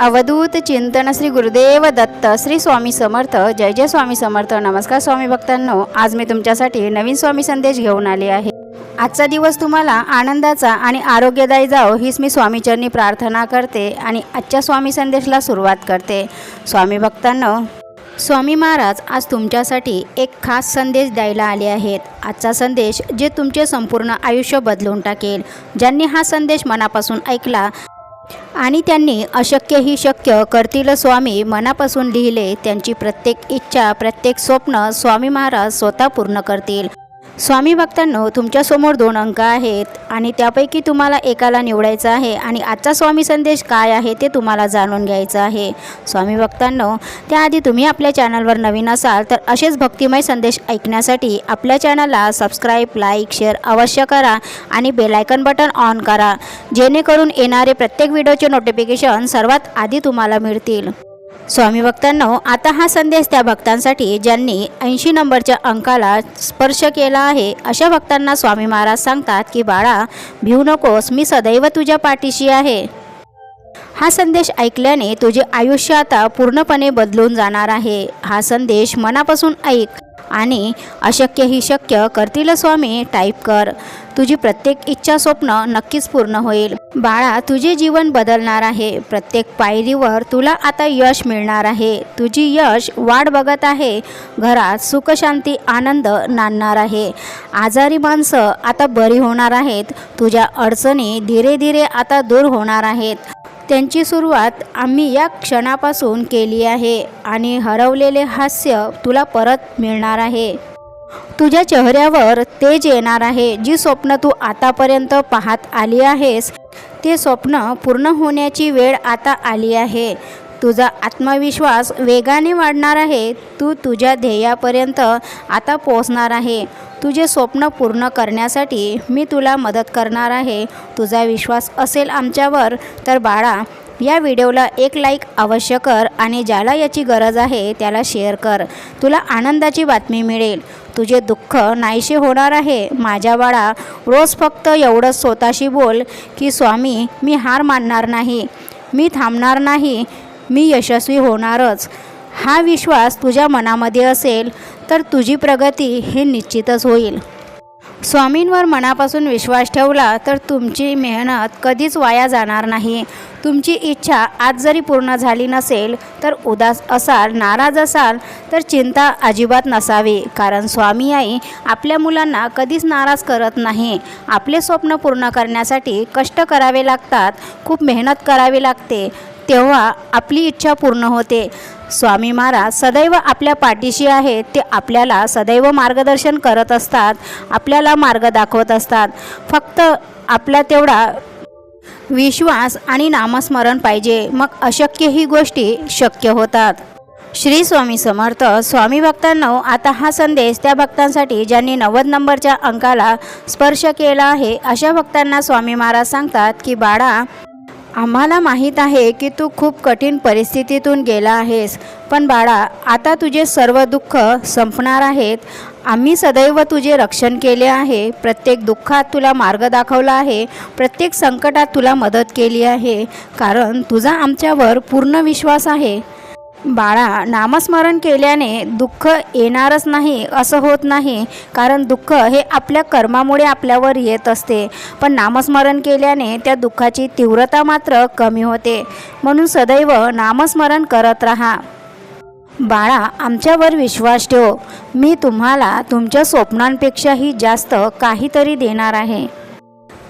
अवधूत चिंतन श्री गुरुदेव दत्त श्री स्वामी समर्थ जय जय स्वामी समर्थ. नमस्कार स्वामी भक्तांनो आज मी तुमच्यासाठी नवीन स्वामी संदेश घेऊन आले आहे. आजचा दिवस तुम्हाला आनंदाचा आणि आरोग्यदायी जाओ हीच मी स्वामीचरणी प्रार्थना करते आणि आजच्या स्वामी संदेशला सुरुवात करते. स्वामी भक्तांनो स्वामी महाराज आज तुमच्यासाठी एक खास संदेश द्यायला आले आहेत. आजचा संदेश जे तुमचे संपूर्ण आयुष्य बदलून टाकेल. ज्यांनी हा संदेश मनापासून ऐकला आणि त्यांनी अशक्यही शक्य करतील स्वामी मनापासून लिहिले त्यांची प्रत्येक इच्छा प्रत्येक स्वप्न स्वामी महाराज स्वतः पूर्ण करतील. स्वामी भक्तांनो तुमच्यासमोर दोन अंक आहेत आणि त्यापैकी तुम्हाला एकाला निवडायचं आहे आणि आजचा स्वामी संदेश काय आहे ते तुम्हाला जाणून घ्यायचं आहे. स्वामी भक्तांनो त्याआधी तुम्ही आपल्या चॅनलवर नवीन असाल तर असेच भक्तिमय संदेश ऐकण्यासाठी आपल्या चॅनलला सबस्क्राईब लाईक शेअर अवश्य करा आणि बेलायकन बटन ऑन करा जेणेकरून येणारे प्रत्येक व्हिडिओचे नोटिफिकेशन सर्वात आधी तुम्हाला मिळतील. स्वामी भक्तांनो आता हा संदेश त्या भक्तांसाठी ज्यांनी ऐंशी नंबरच्या अंकाला स्पर्श केला आहे अशा भक्तांना स्वामी महाराज सांगतात की बाळा भिऊ नकोस मी सदैव तुझ्या पाठीशी आहे. हा संदेश ऐकल्याने तुझे आयुष्य आता पूर्णपणे बदलून जाणार आहे. हा संदेश मनापासून ऐक. आणि अशक्य ही शक्य करतील स्वामी. टाईप कर. तुझी प्रत्येक इच्छा स्वप्न नक्कीच पूर्ण होईल. बाळा तुझे जीवन बदलणार आहे. प्रत्येक पायरीवर तुला आता यश मिळणार आहे. तुझी यश वाढ बघत आहे. घरात सुखशांती आनंद नांदणार आहे. आजारी माणसं आता बरी होणार आहेत. तुझ्या अडचणी धीरे धीरे आता दूर होणार आहेत. त्यांची सुरुवात आम्ही या क्षणापासून केली आहे आणि हरवलेले हास्य तुला परत मिळणार आहे. तुझ्या चेहऱ्यावर तेज येणार आहे. जी स्वप्न तू आतापर्यंत पाहत आली आहेस ते स्वप्न पूर्ण होण्याची वेळ आता आली आहे. तुझा आत्मविश्वास वेगाने वाढणार आहे तू तुझ्या ध्येयापर्यंत आता पोचणार आहे. तुझे स्वप्न पूर्ण करण्यासाठी मी तुला मदत करणार आहे. तुझा विश्वास असेल आमच्यावर तर बाळा या व्हिडिओला एक लाईक अवश्य कर आणि ज्याला याची गरज आहे त्याला शेअर कर. तुला आनंदाची बातमी मिळेल. तुझे दुःख नाहीसे होणार आहे. माझ्या बाळा रोज फक्त एवढंच स्वतःशी बोल की स्वामी मी हार मानणार नाही. मी थांबणार नाही. मी यशस्वी होणारच. हा विश्वास तुझ्या मनामध्ये असेल तर तुझी प्रगती हे निश्चितच होईल. स्वामींवर मनापासून विश्वास ठेवला तर तुमची मेहनत कधीच वाया जाणार नाही. तुमची इच्छा आज जरी पूर्ण झाली नसेल तर उदास असाल नाराज असाल तर चिंता अजिबात नसावी. कारण स्वामी आई आपल्या मुलांना कधीच नाराज करत नाही. आपले स्वप्न पूर्ण करण्यासाठी कष्ट करावे लागतात खूप मेहनत करावी लागते. तेव्हा आपली इच्छा पूर्ण होते. स्वामी महाराज सदैव आपल्या पाठीशी आहेत ते आपल्याला सदैव मार्गदर्शन करत असतात आपल्याला मार्ग दाखवत असतात. फक्त आपला तेवढा विश्वास आणि नामस्मरण पाहिजे मग अशक्य ही गोष्टी शक्य होतात. श्री स्वामी समर्थ स्वामी भक्तांनो आता हा संदेश त्या भक्तांसाठी ज्यांनी नव्वद नंबरच्या अंकाला स्पर्श केला आहे अशा भक्तांना स्वामी महाराज सांगतात की बाळा आम्हाला माहीत आहे की तू खूप कठीण परिस्थितीतून गेला आहेस. पण बाळा आता तुझे सर्व दुःख संपणार आहेत. आम्ही सदैव तुझे रक्षण केले आहे. प्रत्येक दुःखात तुला मार्ग दाखवला आहे. प्रत्येक संकटात तुला मदत केली आहे. कारण तुझा आमच्यावर पूर्ण विश्वास आहे. बाळा नामस्मरण केल्याने दुःख येणारच नाही असं होत नाही. कारण दुःख हे आपल्या कर्मामुळे आपल्यावर येत असते. पण नामस्मरण केल्याने त्या दुःखाची तीव्रता मात्र कमी होते. म्हणून सदैव नामस्मरण करत राहा. बाळा आमच्यावर विश्वास ठेव. मी तुम्हाला तुमच्या स्वप्नांपेक्षाही जास्त काहीतरी देणार आहे.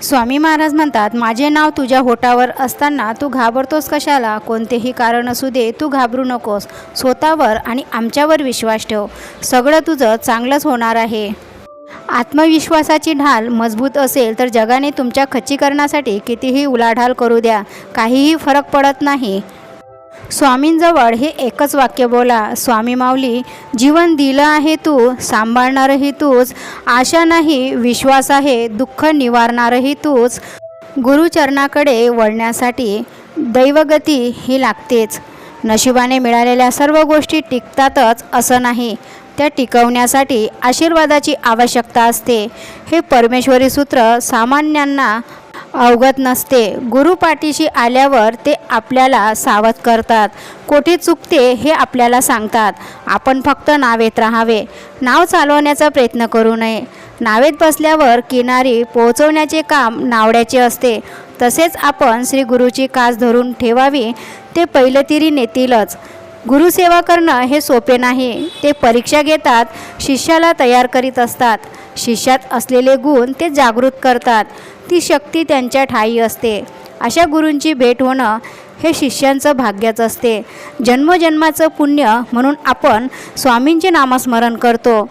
स्वामी महाराज म्हणतात माझे नाव तुझ्या होटावर असताना तू घाबरतोस कशाला? कोणतेही कारण असू दे तू घाबरू नकोस. स्वतःवर आणि आमच्यावर विश्वास ठेव. सगळं तुझं चांगलंच होणार आहे. आत्मविश्वासाची ढाल मजबूत असेल तर जगाने तुमच्या खच्चीकरणासाठी कितीही उलाढाल करू द्या. काहीही फरक पडत नाही. स्वामींजवळ हे एकच वाक्य बोला स्वामी माऊली जीवन दिलं आहे तू सांभाळणारही तूच आशा नाही विश्वास आहे दुःख निवारणारही तूच. गुरुचरणाकडे वळण्यासाठी दैवगती ही लागतेच. नशिबाने मिळालेल्या सर्व गोष्टी टिकतातच असं नाही. त्या टिकवण्यासाठी आशीर्वादाची आवश्यकता असते. हे परमेश्वरी सूत्र सामान्यांना अवगत नसते. गुरु पाठीशी आल्यावर ते आपल्याला सावध करतात. कोठे चुकते हे आपल्याला सांगतात. आपण फक्त नावेत राहावे. नाव चालवण्याचा प्रयत्न करू नये. नावेत बसल्यावर किनारी पोहोचवण्याचे काम नावड्याचे असते. तसेच आपण श्री गुरुची कास धरून ठेवावी ते पैलतिरी नेतीलच. गुरुसेवा करणं हे सोपे नाही. ते परीक्षा घेतात शिष्याला तयार करीत असतात. शिष्यात असलेले गुण ते जागृत करतात. ती शक्ती त्यांच्या ठाई असते. अशा गुरूंची भेट होणं हे शिष्यांचं भाग्यच असते. जन्मजन्माचं पुण्य म्हणून आपण स्वामींचे नामस्मरण करतो.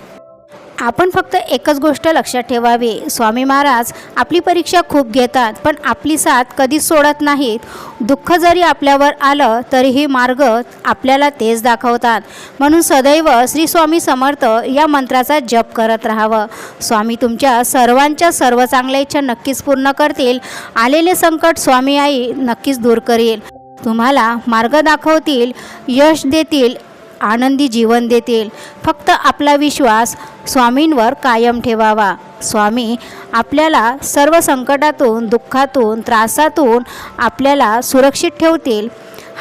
आपण फक्त एकच गोष्ट लक्षात ठेवावी. स्वामी महाराज आपली परीक्षा खूप घेतात पण आपली साथ कधीच सोडत नाहीत. दुःख जरी आपल्यावर आलं तरीही मार्ग आपल्याला तेच दाखवतात. म्हणून सदैव श्री स्वामी समर्थ या मंत्राचा जप करत राहावं. स्वामी तुमच्या सर्वांच्या सर्व चांगल्या इच्छा नक्कीच पूर्ण करतील. आलेले संकट स्वामी आई नक्कीच दूर करेल. तुम्हाला मार्ग दाखवतील यश देतील आनंदी जीवन देतील. फक्त आपला विश्वास स्वामींवर कायम ठेवावा. स्वामी आपल्याला सर्व संकटातून दुःखातून त्रासातून आपल्याला सुरक्षित ठेवतील.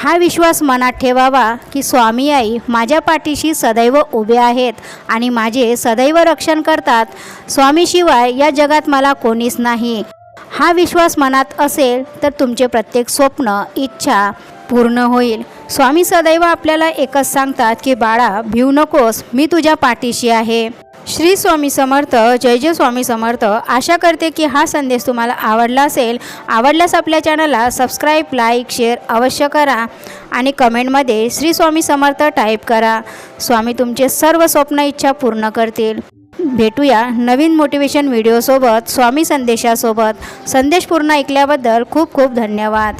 हा विश्वास मनात ठेवावा की स्वामी आई माझ्या पाठीशी सदैव उभे आहेत आणि माझे सदैव रक्षण करतात. स्वामीशिवाय या जगात मला कोणीच नाही. हा विश्वास मनात असेल तर तुमचे प्रत्येक स्वप्न इच्छा पूर्ण होईल. स्वामी सदैव आपल्याला एकच सांगतात की बाळा भिऊ नकोस मी तुझ्या पाठीशी आहे. श्री स्वामी समर्थ जय जय स्वामी समर्थ. आशा करते की हा संदेश तुम्हाला आवडला असेल. आवडल्यास आपल्या चॅनलला सबस्क्राईब लाईक शेअर अवश्य करा आणि कमेंटमध्ये श्री स्वामी समर्थ टाईप करा. स्वामी तुमचे सर्व स्वप्न इच्छा पूर्ण करतील. भेटूया नवीन मोटिवेशन व्हिडिओसोबत स्वामी संदेशासोबत. संदेश पूर्ण ऐकल्याबद्दल खूप खूप धन्यवाद.